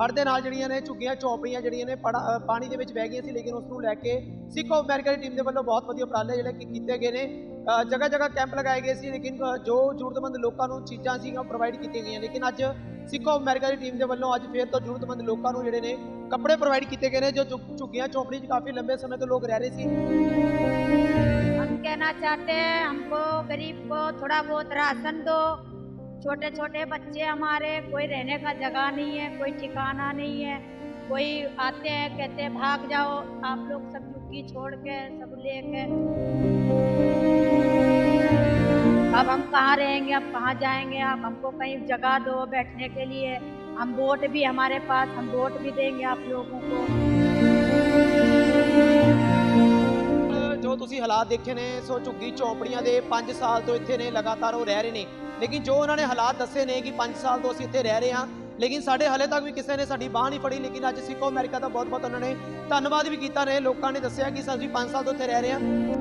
ਹੜ੍ਹ ਦੇ ਨਾਲ ਜਿਹੜੀਆਂ ਨੇ ਝੁੱਗੀਆਂ ਚੌਪੜੀਆਂ ਜਿਹੜੀਆਂ ਨੇ ਪੜਾ- ਅ, ਪਾਣੀ ਦੇ ਵਿੱਚ ਵਹਿ ਗਈਆਂ ਸੀ ਲੇਕਿਨ ਉਸ ਨੂੰ ਲੈ ਕੇ ਸਿੱਖ ਆਫ ਅਮਰੀਕਾ ਦੀ ਟੀਮ ਦੇ ਵੱਲੋਂ ਬਹੁਤ ਵਧੀਆ ਉਪਰਾਲੇ ਜਿਹੜੇ ਕਿ ਕੀਤੇ ਗਏ ਨੇ ਜਗ੍ਹਾ ਜਗ੍ਹਾ ਕੈਂਪ ਲਗਾਏ ਗਏ ਸੀ ਲੇਕਿਨ ਅ, ਜੋ ਜ਼ਰੂਰਤਮੰਦ ਲੋਕਾਂ ਨੂੰ ਚੀਜ਼ਾਂ ਸੀਗੀਆਂ ਪ੍ਰੋਵਾਈਡ ਕੀਤੀਆਂ ਗਈਆਂ ਲੇਕਿਨ ਅੱਜ ਸਿੱਖ ਆਫ ਅਮਰੀਕਾ ਦੀ ਟੀਮ ਦੇ ਵੱਲੋਂ ਅੱਜ ਫੇਰ ਤੋਂ ਜ਼ਰੂਰਤਮੰਦ ਲੋਕਾਂ ਨੂੰ ਜਿਹੜੇ ਨੇ ਕੱਪੜੇ ਪ੍ਰੋਵਾਈਡ ਕੀਤੇ ਗਏ ਨੇ ਜੋ ਝੁੱਗ- ਝੁੱਗੀਆਂ ਚੌਪੜੀ 'ਚ ਕਾਫੀ ਲੰਬੇ ਸਮੇਂ ਤੋਂ ਲੋਕ ਰਹਿ ਰਹੇ ਸੀ हम कहना चाहते हैं हमको गरीब को थोड़ा बहुत राशन दो छोटे छोटे बच्चे हमारे कोई रहने का जगह नहीं है कोई ठिकाना नहीं है कोई आते हैं कहते हैं भाग जाओ आप लोग सब झुग्गी छोड़ के सब लेके अब हम कहाँ रहेंगे अब कहाँ जाएंगे आप हमको कहीं जगह दो बैठने के लिए हम वोट भी हमारे पास हम वोट भी देंगे आप लोगों को ਜੋ ਤੁਸੀਂ ਹਾਲਾਤ ਦੇਖੇ ਨੇ ਸੋ ਝੁੱਗੀ ਚੌਂਪੜੀਆਂ ਦੇ 5 ਸਾਲ ਤੋਂ ਇੱਥੇ ਨੇ ਲਗਾਤਾਰ ਉਹ ਰਹਿ ਰਹੇ ਨੇ ਲੇਕਿਨ ਜੋ ਉਹਨਾਂ ਨੇ ਹਾਲਾਤ ਦੱਸੇ ਨੇ ਕਿ 5 ਸਾਲ ਤੋਂ ਅਸੀਂ ਇੱਥੇ ਰਹਿ ਰਹੇ ਹਾਂ, ਲੇਕਿਨ ਸਾਡੇ ਹਲੇ ਤੱਕ ਵੀ ਕਿਸੇ ਨੇ ਸਾਡੀ ਬਾਹ ਨਹੀਂ ਫੜੀ, ਲੇਕਿਨ ਅੱਜ ਸਿੱਖੋ ਅਮਰੀਕਾ ਦਾ ਬਹੁਤ ਬਹੁਤ ਉਹਨਾਂ ਨੇ ਧੰਨਵਾਦ ਵੀ ਕੀਤਾ ਨੇ ਲੋਕਾਂ ਨੇ ਦੱਸਿਆ ਕਿ ਅਸੀਂ 5 ਸਾਲ ਤੋਂ ਇੱਥੇ ਰਹਿ ਰਹੇ ਹਾਂ।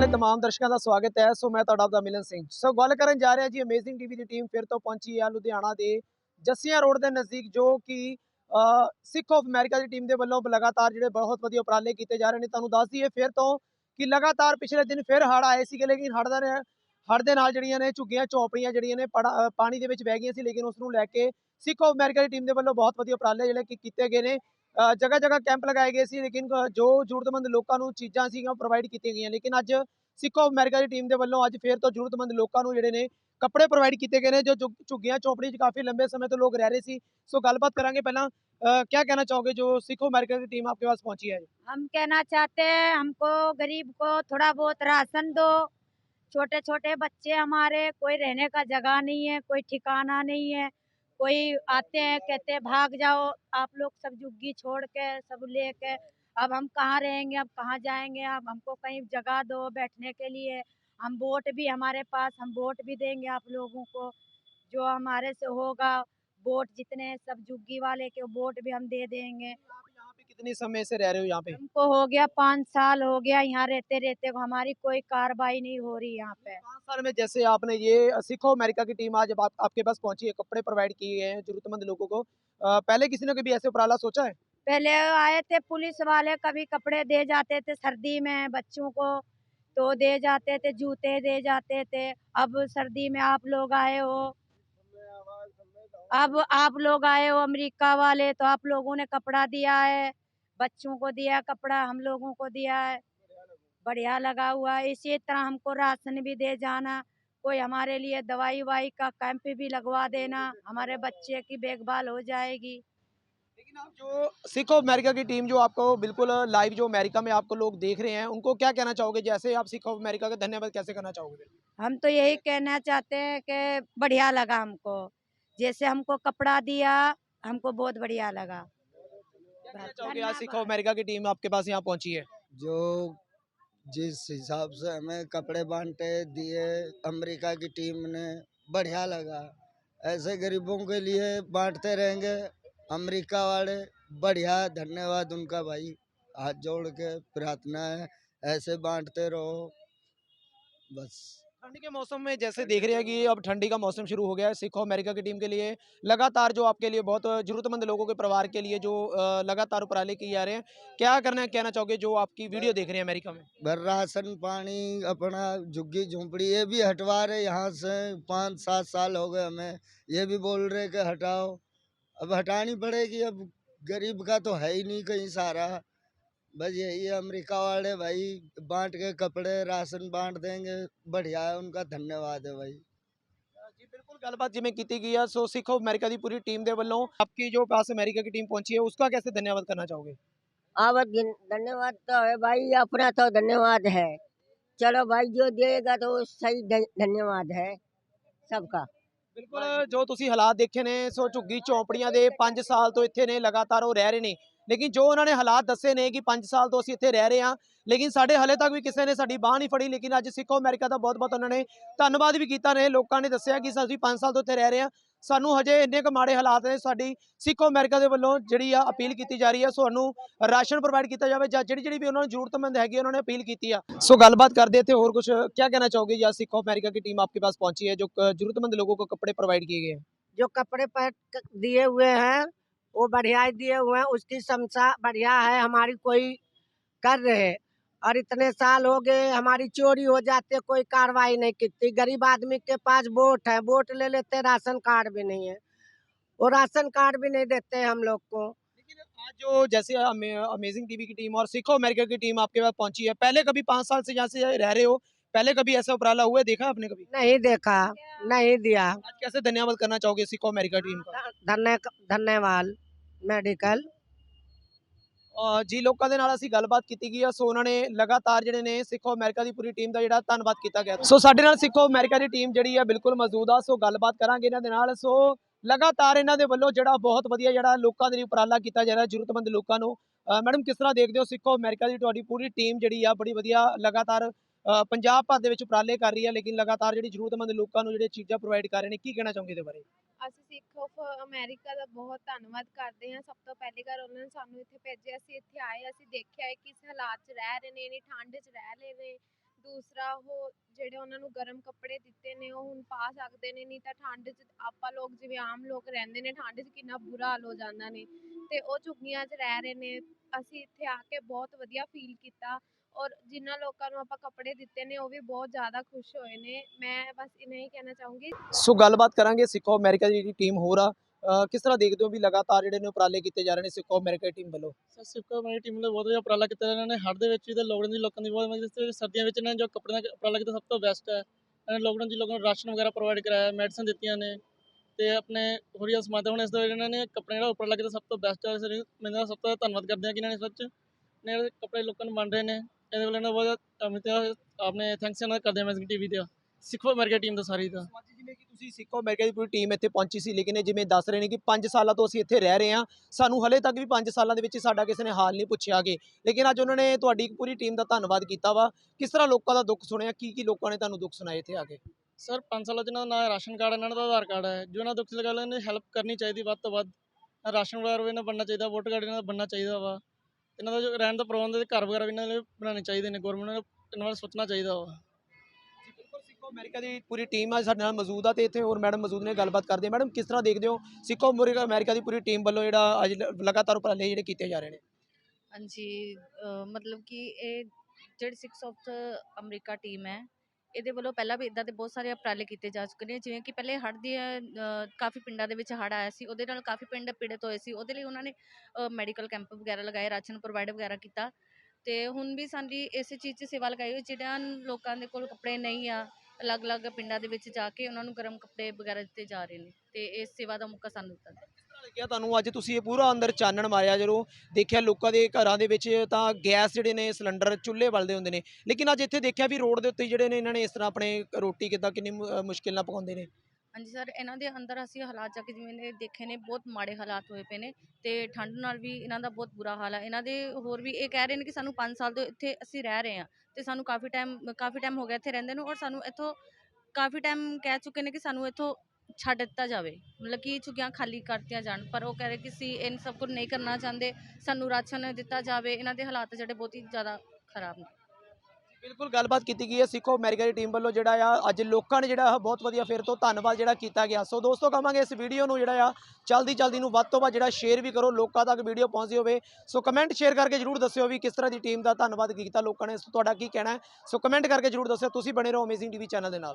ਵਾਲੇ तमाम ਦਰਸ਼ਕਾਂ ਦਾ ਸਵਾਗਤ ਹੈ ਸੋ ਮੈਂ ਤੁਹਾਡਾ ਆਪਦਾ ਮਿਲਨ ਸਿੰਘ ਸੋ ਗੱਲ ਕਰਨ ਜਾ ਰਹੇ ਹਾਂ ਜੀ ਅਮੇਜ਼ਿੰਗ ਟੀਵੀ ਦੀ ਟੀਮ ਫਿਰ ਤੋਂ ਪਹੁੰਚੀ ਹੈ ਲੁਧਿਆਣਾ ਦੇ ਜੱਸੀਆਂ ਰੋਡ ਦੇ ਨਜ਼ਦੀਕ ਜੋ ਕਿ ਅ, ਸਿੱਖ ਆਫ ਅਮਰੀਕਾ ਦੀ ਟੀਮ ਦੇ ਵੱਲੋਂ ਲਗਾਤਾਰ ਜਿਹੜੇ ਬਹੁਤ ਵਧੀਆ ਉਪਰਾਲੇ ਕੀਤੇ ਜਾ ਰਹੇ ਨੇ ਤੁਹਾਨੂੰ ਦੱਸ ਦਈਏ ਫਿਰ ਤੋਂ ਕਿ ਲਗਾਤਾਰ ਪਿਛਲੇ ਦਿਨ ਫਿਰ ਹੜ੍ਹ ਆਏ ਸੀਗੇ ਲੇਕਿਨ ਹੜ੍ਹ ਦਾ ਨੇ- ਹੜ੍ਹ ਦੇ ਨਾਲ ਜਿਹੜੀਆਂ ਨੇ ਝੁੱਗੀਆਂ ਚੌਪੜੀਆਂ ਜਿਹੜੀਆਂ ਨੇ ਪੜਾ- ਅ, ਪਾਣੀ ਦੇ ਵਿੱਚ ਵਹਿ ਗਈਆਂ ਸੀ ਲੇਕਿਨ ਉਸ ਨੂੰ ਲੈ ਕੇ ਸਿੱਖ ਆਫ ਅਮਰੀਕਾ ਦੀ ਟੀਮ ਦੇ ਵੱਲੋਂ ਬਹੁਤ ਵਧੀਆ ਉਪਰਾਲੇ ਜਿਹੜੇ ਕਿ ਕੀਤੇ ਗਏ ਨੇ ਜਗ੍ਹਾ ਜਗ੍ਹਾ ਕੈਂਪ ਲਗਾਏ ਗਏ ਸੀ ਲੇਕਿਨ ਅ, ਜੋ ਜ਼ਰੂਰਤਮੰਦ ਲੋਕਾਂ ਨੂੰ ਚੀਜ਼ਾਂ ਸੀਗੀਆਂ ਪ੍ਰੋਵਾਈਡ ਕੀਤੀਆਂ ਗਈਆਂ ਲੇਕਿਨ ਅੱਜ ਸਿੱਖ ਆਫ ਅਮਰੀਕਾ ਦੀ ਟੀਮ ਦੇ ਵੱਲੋਂ ਅੱਜ ਫੇਰ ਤੋਂ ਜ਼ਰੂਰਤਮੰਦ ਲੋਕਾਂ ਨੂੰ ਜਿਹੜੇ ਨੇ ਕੱਪੜੇ ਪ੍ਰੋਵਾਈਡ ਕੀਤੇ ਗਏ ਨੇ ਜੋ ਝੁੱਗ- ਝੁੱਗੀਆਂ ਚੌਪੜੀ 'ਚ ਕਾਫੀ ਲੰਬੇ ਸਮੇਂ ਤੋਂ ਲੋਕ ਰਹਿ ਰਹੇ ਸੀ ਸੋ ਗੱਲਬਾਤ ਕਰਾਂਗੇ ਪਹਿਲਾਂ ਕੀ ਕਹਿਣਾ ਚਾਹੋਗੇ ਜੋ ਸਿੱਖ ਅਮਰੀਕਾ ਦੀ ਟੀਮ आपके पास पहुंची है हम कहना चाहते हैं हमको गरीब को थोड़ा बहुत राशन दो छोटे छोटे बच्चे हमारे कोई रहने का जगह नहीं है कोई ठिकाना नहीं है कोई आते हैं, कहते हैं, भाग जाओ, आप लोग सब झुग्गी छोड़ के, सब ले के अब हम कहाँ रहेंगे, अब कहाँ जाएँगे, अब हमको कहीं जगह दो बैठने के लिए, हम वोट भी हमारे पास, हम वोट भी देंगे आप लोगों को, जो हमारे से होगा, वोट जितने सब झुग्गी वाले के वोट भी हम दे देंगे। पे कितने समय से रह रहे हो यहाँ पे? हमको हो गया पाँच साल हो गया यहाँ रहते रहते हमारी कोई कार्रवाई नहीं हो रही यहाँ पे। पाँच साल में जैसे आपने ये सिखो अमेरिका की टीम आज आप, आपके पास पहुँची है कपड़े प्रोवाइड किए गए हैं जरूरतमंद लोगों को। अ, पहले किसी ने कभी ऐसे उपराला सोचा है? पहले आए थे पुलिस वाले कभी कपड़े दे जाते थे सर्दी में बच्चों को तो दे जाते थे जूते दे जाते थे। अब सर्दी में आप लोग आए हो अब आप लोग आए हो अमेरिका वाले तो आप लोगों ने कपड़ा दिया है बच्चों को दिया कपड़ा हम लोगों को दिया है। बढ़िया लगा हुआ है। इसी तरह हमको राशन भी दे जाना कोई हमारे लिए दवाई वाई का कैंप भी लगवा देना हमारे बच्चे की देखभाल हो जाएगी। लेकिन आप जो सिखो अमेरिका की टीम जो आपको बिल्कुल लाइव जो अमेरिका में आपको लोग देख रहे हैं उनको क्या कहना चाहोगे? जैसे आप सिख ऑफ़ अमेरिका का धन्यवाद कैसे करना चाहोगे हम तो यही कहना चाहते हैं कि बढ़िया लगा हमको। जैसे हमको कपड़ा दिया हमको बहुत बढ़िया लगा। सिखो अमेरिका की टीम आपके पास यहाँ पहुँची है। जो जिस हिसाब से हमें कपड़े बांटे दिए अमेरिका की टीम ने बढ़िया लगा। ऐसे गरीबों के लिए बांटते रहेंगे अमेरिका वाले बढ़िया धन्यवाद उनका भाई। हाथ जोड़ के प्रार्थना है ऐसे बांटते रहो बस। ठंड के मौसम में जैसे देख रहे हैं कि अब ठंडी का मौसम शुरू हो गया है सिखो अमेरिका की टीम के लिए। लगातार जो आपके लिए बहुत जरूरतमंद लोगों के परिवार के लिए जो लगातार उपराले किए जा रहे हैं, क्या करना कहना चाहोगे जो आपकी वीडियो देख रहे हैं अमेरिका में? राशन पानी, अपना झुग्गी झोंपड़ी, ये भी हटवा रहे यहाँ से पाँच सात साल हो गए हमें, ये भी बोल रहे कि हटाओ। अब हटानी पड़ेगी, अब गरीब का तो है ही नहीं कहीं सारा। बस यही अमेरिका वाले भाई बांट के कपड़े राशन बांट देंगे। बढ़िया है उनका धन्यवाद है भाई। हाँ गलबात जिम्मे की गई है सो सिखो अमेरिका की पूरी टीम के वालों आपकी जो पास अमेरिका की टीम पहुँची है उसका कैसे धन्यवाद करना चाहोगे? हाँ धन्यवाद तो है भाई अपना तो धन्यवाद है। चलो भाई जो देगा तो सही धन्यवाद है सबका। बिल्कुल जो तुम हालात देखे ने सो झुग्गी झोंपड़िया के पाँच साल तो इतने ने लगातार वो रह रहे हैं ਲੇਕਿਨ ਜੋ ਉਹਨਾਂ ਨੇ ਹਾਲਾਤ ਦੱਸੇ ਨੇ ਕਿ 5 ਸਾਲ ਤੋਂ ਅਸੀਂ ਇੱਥੇ ਰਹਿ ਰਹੇ ਹਾਂ ਲੇਕਿਨ ਸਾਡੇ ਹਲੇ ਤੱਕ ਵੀ ਕਿਸੇ ਨੇ ਸਾਡੀ ਬਾਹ ਨਹੀਂ ਫੜੀ ਲੇਕਿਨ ਅੱਜ ਸਿੱਖੋ ਅਮਰੀਕਾ ਦਾ ਬਹੁਤ ਬਹੁਤ ਉਹਨਾਂ ਨੇ ਧੰਨਵਾਦ ਵੀ ਕੀਤਾ ਨੇ ਲੋਕਾਂ ਨੇ ਦੱਸਿਆ ਕਿ ਅਸੀਂ 5 ਸਾਲ ਤੋਂ ਇੱਥੇ ਰਹਿ ਰਹੇ ਹਾਂ ਸਾਨੂੰ ਹਜੇ ਇੰਨੇ ਕੁ ਮਾੜੇ ਹਾਲਾਤ ਨੇ ਸਾਡੀ ਸਿੱਖੋ ਅਮਰੀਕਾ ਦੇ ਵੱਲੋਂ ਜਿਹੜੀ ਆ ਅਪੀਲ ਕੀਤੀ ਜਾ ਰਹੀ ਹੈ ਸਾਨੂੰ ਰਾਸ਼ਨ ਪ੍ਰੋਵਾਈਡ ਕੀਤਾ ਜਾਵੇ ਜਾਂ ਜਿਹੜੀ ਜਿਹੜੀ ਵੀ ਉਹਨਾਂ ਨੂੰ ਜ਼ਰੂਰਤਮੰਦ ਹੈਗੀ ਹੈ, ਉਹਨਾਂ ਨੇ ਅਪੀਲ ਕੀਤੀ ਆ ਸੋ ਗੱਲਬਾਤ ਕਰਦੇ ਇੱਥੇ ਹੋਰ ਕੁਝ ਕੀ ਕਹਿਣਾ ਚਾਹੋਗੇ ਜਾਂ ਸਿੱਖੋ ਅਮਰੀਕਾ की टीम आपके पास पहुंची है जो क- जरूरतमंद लोगों को कपड़े प्रोवाइड किए गए हैं जो कपड़े पैक क- दिए हुए हैं वो बढ़िया ही दिए हुए हैं उसकी समसा बढ़िया है हमारी कोई कर रहे और इतने साल हो गए हमारी चोरी हो जाते कोई कार्रवाई नहीं की गरीब आदमी के पास वोट है वोट ले लेते राशन कार्ड भी नहीं है। वो राशन कार्ड भी नहीं देते हम लोग को। आज जो जैसे अमेजिंग टीवी की टीम और सिखो अमेरिका की टीम आपके पास पहुँची है पहले कभी पाँच साल से यहाँ से रह रहे हो? पहले कभी ऐसा उपराला हुआ है देखा आपने कभी? नहीं देखा नहीं दिया। आज कैसे धन्यवाद करना चाहोगे सिखो अमेरिका टीम का? धन्यवाद। ਮੈਡੀਕਲ ਜੀ, ਲੋਕਾਂ ਦੇ ਨਾਲ ਅਸੀਂ ਗੱਲਬਾਤ ਕੀਤੀ ਗਈ ਆ। ਸੋ ਉਹਨਾਂ ਨੇ ਲਗਾਤਾਰ ਜਿਹੜੇ ਨੇ ਸਿੱਖੋ ਅਮਰੀਕਾ ਦੀ ਪੂਰੀ ਟੀਮ ਦਾ ਜਿਹੜਾ ਧੰਨਵਾਦ ਕੀਤਾ ਗਿਆ। ਸੋ ਸਾਡੇ ਨਾਲ ਸਿੱਖੋ ਅਮਰੀਕਾ ਦੀ ਟੀਮ ਜਿਹੜੀ ਆ ਬਿਲਕੁਲ ਮੌਜੂਦ ਆ। ਸੋ ਗੱਲਬਾਤ ਕਰਾਂਗੇ ਇਹਨਾਂ ਦੇ ਨਾਲ। ਸੋ ਲਗਾਤਾਰ ਇਹਨਾਂ ਦੇ ਵੱਲੋਂ ਜਿਹੜਾ ਬਹੁਤ ਵਧੀਆ ਜਿਹੜਾ ਲੋਕਾਂ ਦੇ ਲਈ ਉਪਰਾਲਾ ਕੀਤਾ ਜਾ ਰਿਹਾ, ਜ਼ਰੂਰਤਮੰਦ ਲੋਕਾਂ ਨੂੰ। ਮੈਡਮ, ਕਿਸ ਤਰ੍ਹਾਂ ਦੇਖਦੇ ਹੋ ਸਿੱਖੋ ਅਮਰੀਕਾ ਦੀ ਤੁਹਾਡੀ ਪੂਰੀ ਟੀਮ ਜਿਹੜੀ ਆ, ਬੜੀ ਵਧੀਆ ਲਗਾਤਾਰ ਪੰਜਾਬ ਭਰ ਦੇ ਵਿੱਚ ਉਪਰਾਲੇ ਕਰ ਰਹੀ ਹੈ, ਲੇਕਿਨ ਲਗਾਤਾਰ ਜਿਹੜੀ ਜ਼ਰੂਰਤਮੰਦ ਲੋਕਾਂ ਨੂੰ ਜਿਹੜੇ ਚੀਜ਼ਾਂ ਪ੍ਰੋਵਾਈਡ ਕਰ ਰਹੇ ਨੇ, ਕੀ ਕਹਿਣਾ ਚਾਹੋਗੇ ਇਹਦੇ ਬਾਰੇ? ਅਸੀਂ ਸਿੱਖ ਆਫ ਅਮਰੀਕਾ ਦਾ ਬਹੁਤ ਧੰਨਵਾਦ ਕਰਦੇ ਹਾਂ। ਸਭ ਤੋਂ ਪਹਿਲੀ ਗੱਲ ਉਹਨਾਂ ਨੇ ਸਾਨੂੰ ਇੱਥੇ ਭੇਜਿਆ, ਅਸੀਂ ਇੱਥੇ ਆਏ, ਅਸੀਂ ਦੇਖਿਆ ਹੈ ਕਿਸ ਹਾਲਾਤ 'ਚ ਰਹਿ ਰਹੇ ਨੇ, ਇੰਨੀ ਠੰਡ 'ਚ ਰਹਿ ਰਹੇ ਨੇ। ਦੂਸਰਾ ਉਹ ਜਿਹੜੇ ਉਹਨਾਂ ਨੂੰ ਗਰਮ ਕੱਪੜੇ ਦਿੱਤੇ ਨੇ, ਉਹ ਹੁਣ ਪਾ ਸਕਦੇ ਨੇ, ਨਹੀਂ ਤਾਂ ਠੰਡ 'ਚ ਆਪਾਂ ਲੋਕ, ਜਿਵੇਂ ਆਮ ਲੋਕ ਰਹਿੰਦੇ ਨੇ, ਠੰਡ 'ਚ ਕਿੰਨਾ ਬੁਰਾ ਹਾਲ ਹੋ ਜਾਂਦਾ ਨੇ। ਤੇ ਉਹ ਝੁੱਗੀਆਂ 'ਚ ਰਹਿ ਰਹੇ ਨੇ। ਅਸੀਂ ਇੱਥੇ ਆ ਕੇ ਬਹੁਤ ਵਧੀਆ ਫੀਲ ਕੀਤਾ। ਔਰ ਜਿਨ੍ਹਾਂ ਲੋਕਾਂ ਨੂੰ ਆਪਾਂ ਕੱਪੜੇ ਦਿੱਤੇ ਨੇ ਉਹ ਵੀ ਬਹੁਤ ਜ਼ਿਆਦਾ ਖੁਸ਼ ਹੋਏ ਨੇ। ਮੈਂ ਬਸ ਇੰਨਾ ਹੀ ਕਹਿਣਾ ਚਾਹੂੰਗੀ। ਸੋ ਗੱਲਬਾਤ ਕਰਾਂਗੇ ਸਿੱਖੋ ਅਮਰੀਕਾ ਦੀ ਜਿਹੜੀ ਟੀਮ ਹੋਰ ਆ। ਕਿਸ ਤਰ੍ਹਾਂ ਦੇਖਦੇ ਹੋ ਵੀ ਲਗਾਤਾਰ ਜਿਹੜੇ ਨੇ ਉਪਰਾਲੇ ਕੀਤੇ ਜਾ ਰਹੇ ਨੇ ਸਿੱਖੋ ਅਮਰੀਕਾ ਦੀ ਟੀਮ ਵੱਲੋਂ? ਸਰ ਸਿਫਕੋ ਮੇਰੀ ਟੀਮ ਨੇ ਬਹੁਤ ਵਧੀਆ ਉਪਰਾਲਾ ਕੀਤਾ ਇਹਨਾਂ ਨੇ। ਹੜ੍ਹ ਦੇ ਵਿੱਚ ਵੀ ਤੇ ਲੋਕਡਾਊਨ ਦੀ ਲੋਕਾਂ ਦੀ ਬਹੁਤ ਮਦਦ ਕੀਤੀ ਸਰਦੀਆਂ ਵਿੱਚ ਇਹਨਾਂ ਨੇ ਜੋ ਕੱਪੜਿਆਂ ਦਾ ਉਪਰਾਲਾ ਕੀਤਾ ਸਭ ਤੋਂ ਬੈਸਟ ਹੈ। ਇਹਨਾਂ ਨੇ ਲੋਕਡਾਊਨ ਦੀ ਲੋਕਾਂ ਨੂੰ ਰਾਸ਼ਨ ਵਗੈਰਾ ਪ੍ਰੋਵਾਈਡ ਕਰਾਇਆ ਮੈਡੀਸਨ ਦਿੱਤੀਆਂ ਨੇ। ਤੇ ਆਪਣੇ ਹੋਰੀਆ ਸਮਾਨ ਤੇ ਹੁਣ ਇਸ ਦਾ ਇਹਨਾਂ ਨੇ ਕੱਪੜੇ ਜਿਹੜਾ ਉਪਰਾਲਾ ਕੀਤਾ ਸਭ ਤੋਂ ਬੈਸਟ ਹੈ। ਸਰ ਮੈਂ ਸਭ ਤੋਂ ਧੰਨਵਾਦ ਕਰਦੇ ਹਾਂ ਕਿ ਇਹਨਾਂ ਨੇ ਸੱਚ ਨੇ ਕੱਪੜੇ ਲੋਕਾਂ ਨੂੰ ਵੰਡ ਰਹੇ ਨੇ। ਇਹਦੇ ਵੱਲ ਇਹਨਾਂ ਬਹੁਤ ਅਮਿਤ ਆਪਣੇ ਥੈਂਕਸ ਇਹਨਾਂ ਦਾ ਕਰਦੇ ਮੈਂ ਟੀਵੀ ਤੇ ਸਿੱਖੋ ਅਮਰੀਕਾ ਟੀਮ ਦਾ ਸਾਰੀ ਦਾ। ਜਿਵੇਂ ਕਿ ਤੁਸੀਂ ਸਿੱਖੋ ਅਮਰੀਕਾ ਦੀ ਪੂਰੀ ਟੀਮ ਇੱਥੇ ਪਹੁੰਚੀ ਸੀ ਲੇਕਿਨ ਇਹ ਜਿਵੇਂ ਦੱਸ ਰਹੇ ਨੇ ਕਿ 5 ਸਾਲਾਂ ਤੋਂ ਅਸੀਂ ਇੱਥੇ ਰਹਿ ਰਹੇ ਹਾਂ। ਸਾਨੂੰ ਹਲੇ ਤੱਕ ਵੀ 5 ਸਾਲਾਂ ਦੇ ਵਿੱਚ ਸਾਡਾ ਕਿਸੇ ਨੇ ਹਾਲ ਨਹੀਂ ਪੁੱਛਿਆ ਗੇ ਲੇਕਿਨ ਅੱਜ ਉਹਨਾਂ ਨੇ ਤੁਹਾਡੀ ਪੂਰੀ ਟੀਮ ਦਾ ਧੰਨਵਾਦ ਕੀਤਾ ਵਾ। ਕਿਸ ਤਰ੍ਹਾਂ ਲੋਕਾਂ ਦਾ ਦੁੱਖ ਸੁਣਿਆ? ਕੀ ਕੀ ਲੋਕਾਂ ਨੇ ਤੁਹਾਨੂੰ ਦੁੱਖ ਸੁਣਾਏ ਇੱਥੇ ਆ ਕੇ? ਸਰ 5 ਸਾਲਾਂ 'ਚ ਇਹਨਾਂ ਦਾ ਰਾਸ਼ਨ ਕਾਰਡ ਇਹਨਾਂ ਦਾ ਆਧਾਰ ਕਾਰਡ ਹੈ। ਜੋ ਇਹਨਾਂ ਦੁੱਖ ਲਗਾ ਨੇ ਹੈਲਪ ਕਰਨੀ ਚਾਹੀਦੀ ਵੱਧ ਤੋਂ ਵੱਧ। ਰਾਸ਼ਨ ਵੀ ਇਹਨਾਂ ਬਣਨਾ ਚਾਹੀਦਾ ਵੋਟਰ ਕਾਰਡ ਇਹਨਾਂ ਦਾ ਬਣਨਾ ਚਾਹੀਦਾ ਵਾ। ਇਹਨਾਂ ਦਾ ਜੋ ਰਹਿਣ ਦਾ ਪ੍ਰਬੰਧ ਹੈ ਘਰ ਵਗੈਰਾ ਵੀ ਇਹਨਾਂ ਲਈ ਬਣਾਉਣੇ ਚਾਹੀਦੇ ਨੇ ਗਵਰਨਮੈਂਟ ਨੂੰ ਇਹਨਾਂ ਬਾਰੇ ਸੋਚਣਾ ਚਾਹੀਦਾ ਵਾ। ਜੀ ਬਿਲਕੁਲ ਸਿੱਖੋ ਅਮਰੀਕਾ ਦੀ ਪੂਰੀ ਟੀਮ ਆ ਸਾਡੇ ਨਾਲ ਮੌਜੂਦ ਆ ਤੇ ਇੱਥੇ ਹੋਰ ਮੈਡਮ ਮੌਜੂਦ ਨੇ ਗੱਲਬਾਤ ਕਰਦੇ ਆ। ਮੈਡਮ ਕਿਸ ਤਰ੍ਹਾਂ ਦੇਖਦੇ ਹੋ ਸਿੱਖੋ ਅਮਰੀਕਾ ਅਮਰੀਕਾ ਦੀ ਪੂਰੀ ਟੀਮ ਵੱਲੋਂ ਜਿਹੜਾ ਅੱਜ ਲਗਾਤਾਰ ਉਪਰਾਲੇ ਜਿਹੜੇ ਕੀਤੇ ਜਾ ਰਹੇ ਨੇ? ਹਾਂਜੀ ਮਤਲਬ ਕਿ ਇਹ ਜਿਹੜੀ ਸਿਕਸ ਆਫ ਅਮਰੀਕਾ ਟੀਮ ਹੈ ਇਹਦੇ ਵੱਲੋਂ ਪਹਿਲਾਂ ਵੀ ਇੱਦਾਂ ਦੇ ਬਹੁਤ ਸਾਰੇ ਉਪਰਾਲੇ ਕੀਤੇ ਜਾ ਚੁੱਕੇ ਨੇ, ਜਿਵੇਂ ਕਿ ਪਹਿਲੇ ਹੜ੍ਹ ਦੀ ਕਾਫੀ ਪਿੰਡਾਂ ਦੇ ਵਿੱਚ ਹੜ੍ਹ ਆਇਆ ਸੀ, ਉਹਦੇ ਨਾਲ ਕਾਫੀ ਪਿੰਡ ਪੀੜਤ ਹੋਏ ਸੀ, ਉਹਦੇ ਲਈ ਉਹਨਾਂ ਨੇ ਮੈਡੀਕਲ ਕੈਂਪ ਵਗੈਰਾ ਲਗਾਏ, ਰਾਸ਼ਨ ਪ੍ਰੋਵਾਈਡ ਵਗੈਰਾ ਕੀਤਾ ਅਤੇ ਹੁਣ ਵੀ ਸਾਡੀ ਇਸੇ ਚੀਜ਼ 'ਚ ਸੇਵਾ ਲਗਾਈ ਹੋਈ, ਜਿਹੜਿਆਂ ਲੋਕਾਂ ਦੇ ਕੋਲ ਕੱਪੜੇ ਨਹੀਂ ਆ, ਅਲੱਗ-ਅਲੱਗ ਪਿੰਡਾਂ ਦੇ ਵਿੱਚ ਜਾ ਕੇ ਉਹਨਾਂ ਨੂੰ ਗਰਮ ਕੱਪੜੇ ਵਗੈਰਾ ਦਿੱਤੇ ਜਾ ਰਹੇ ਨੇ ਅਤੇ ਇਸ ਸੇਵਾ ਦਾ ਮੌਕਾ ਸਾਨੂੰ ਦਿੱਤਾ ਲੱਗਿਆ ਤੁਹਾਨੂੰ, ਅੱਜ ਤੁਸੀਂ ਇਹ ਪੂਰਾ ਅੰਦਰ ਚਾਨਣ ਮਾਰਿਆ ਜਦੋਂ ਦੇਖਿਆ ਲੋਕਾਂ ਦੇ ਘਰਾਂ ਦੇ ਵਿੱਚ ਤਾਂ ਗੈਸ ਜਿਹੜੇ ਨੇ ਸਿਲੰਡਰ ਚੁੱਲ੍ਹੇ ਬਲਦੇ ਹੁੰਦੇ ਨੇ। ਲੇਕਿਨ ਅੱਜ ਇੱਥੇ ਦੇਖਿਆ ਵੀ ਰੋਡ ਦੇ ਉੱਤੇ ਜਿਹੜੇ ਨੇ, ਇਹਨਾਂ ਨੇ ਇਸ ਤਰ੍ਹਾਂ ਆਪਣੇ ਰੋਟੀ ਕਿੱਦਾਂ ਕਿੰਨੀ ਮੁ- ਮੁਸ਼ਕਿਲ ਨਾਲ ਪਕਾਉਂਦੇ ਨੇ। ਹਾਂਜੀ ਸਰ, ਇਹਨਾਂ ਦੇ ਅੰਦਰ ਅਸੀਂ ਹਾਲਾਤ ਜਾ ਕੇ ਜਿਵੇਂ ਨੇ ਦੇਖੇ ਨੇ, ਬਹੁਤ ਮਾੜੇ ਹਾਲਾਤ ਹੋਏ ਪਏ ਨੇ ਤੇ ਠੰਡ ਨਾਲ ਵੀ ਇਹਨਾਂ ਦਾ ਬਹੁਤ ਬੁਰਾ ਹਾਲ ਹੈ ਇਹਨਾਂ ਦੇ ਹੋਰ ਵੀ ਇਹ ਕਹਿ ਰਹੇ ਨੇ ਕਿ ਸਾਨੂੰ 5 ਸਾਲ ਤੋਂ ਇੱਥੇ ਅਸੀਂ ਰਹਿ ਰਹੇ ਹਾਂ ਤੇ ਸਾਨੂੰ ਕਾਫੀ ਟਾਈਮ ਕਾਫੀ ਟਾਈਮ ਹੋ ਗਿਆ ਇੱਥੇ ਰਹਿੰਦੇ ਨੂੰ ਔਰ ਸਾਨੂੰ ਇੱਥੋਂ ਕਾਫੀ ਟਾਈਮ ਕਹਿ ਚੁੱਕੇ ਨੇ ਕਿ ਸਾਨੂੰ ਇੱਥੋਂ ਛੱਡ ਦਿੱਤਾ ਜਾਵੇ। ਮਤਲਬ ਕਿ ਝੁੱਗੀਆਂ ਖਾਲੀ ਕਰਤੀਆਂ ਜਾਣ। ਪਰ ਉਹ ਕਹਿ ਰਹੇ ਕਿ ਅਸੀਂ ਇਨ ਸਭ ਕੁਝ ਨਹੀਂ ਕਰਨਾ ਚਾਹੁੰਦੇ। ਸਾਨੂੰ ਰਾਸ਼ਨ ਦਿੱਤਾ ਜਾਵੇ। ਇਹਨਾਂ ਦੇ ਹਾਲਾਤ ਜਿਹੜੇ ਬਹੁਤ ਹੀ ਜ਼ਿਆਦਾ ਖਰਾਬ ਨੇ। ਬਿਲਕੁਲ ਗੱਲਬਾਤ ਕੀਤੀ ਗਈ ਹੈ ਸਿੱਖੋ ਅਮਰੀਕਾ ਦੀ ਟੀਮ ਵੱਲੋਂ ਜਿਹੜਾ ਆ, ਅੱਜ ਲੋਕਾਂ ਨੇ ਜਿਹੜਾ ਬਹੁਤ ਵਧੀਆ ਫਿਰ ਤੋਂ ਧੰਨਵਾਦ ਜਿਹੜਾ ਕੀਤਾ ਗਿਆ। ਸੋ ਦੋਸਤੋ ਕਹਾਂਗੇ ਇਸ ਵੀਡੀਓ ਨੂੰ ਜਿਹੜਾ ਆ ਜਲਦੀ ਜਲਦੀ ਨੂੰ ਵੱਧ ਤੋਂ ਵੱਧ ਜਿਹੜਾ ਸ਼ੇਅਰ ਵੀ ਕਰੋ, ਲੋਕਾਂ ਤੱਕ ਵੀਡੀਓ ਪਹੁੰਚਦੀ ਹੋਵੇ। ਸੋ ਕਮੈਂਟ ਸ਼ੇਅਰ ਕਰਕੇ ਜਰੂਰ ਦੱਸਿਓ ਵੀ ਕਿਸ ਤਰ੍ਹਾਂ ਦੀ ਟੀਮ ਦਾ ਧੰਨਵਾਦ ਕੀਤਾ ਲੋਕਾਂ ਨੇ। ਸੋ ਤੁਹਾਡਾ ਕੀ ਕਹਿਣਾ ਸੋ ਕਮੈਂਟ ਕਰਕੇ ਜਰੂਰ ਦੱਸਿਓ। ਤੁਸੀਂ ਬਣੇ ਰਹੋ ਅਮੇਜ਼ਿੰਗ ਟੀਵੀ ਚੈਨਲ ਦੇ ਨਾਲ।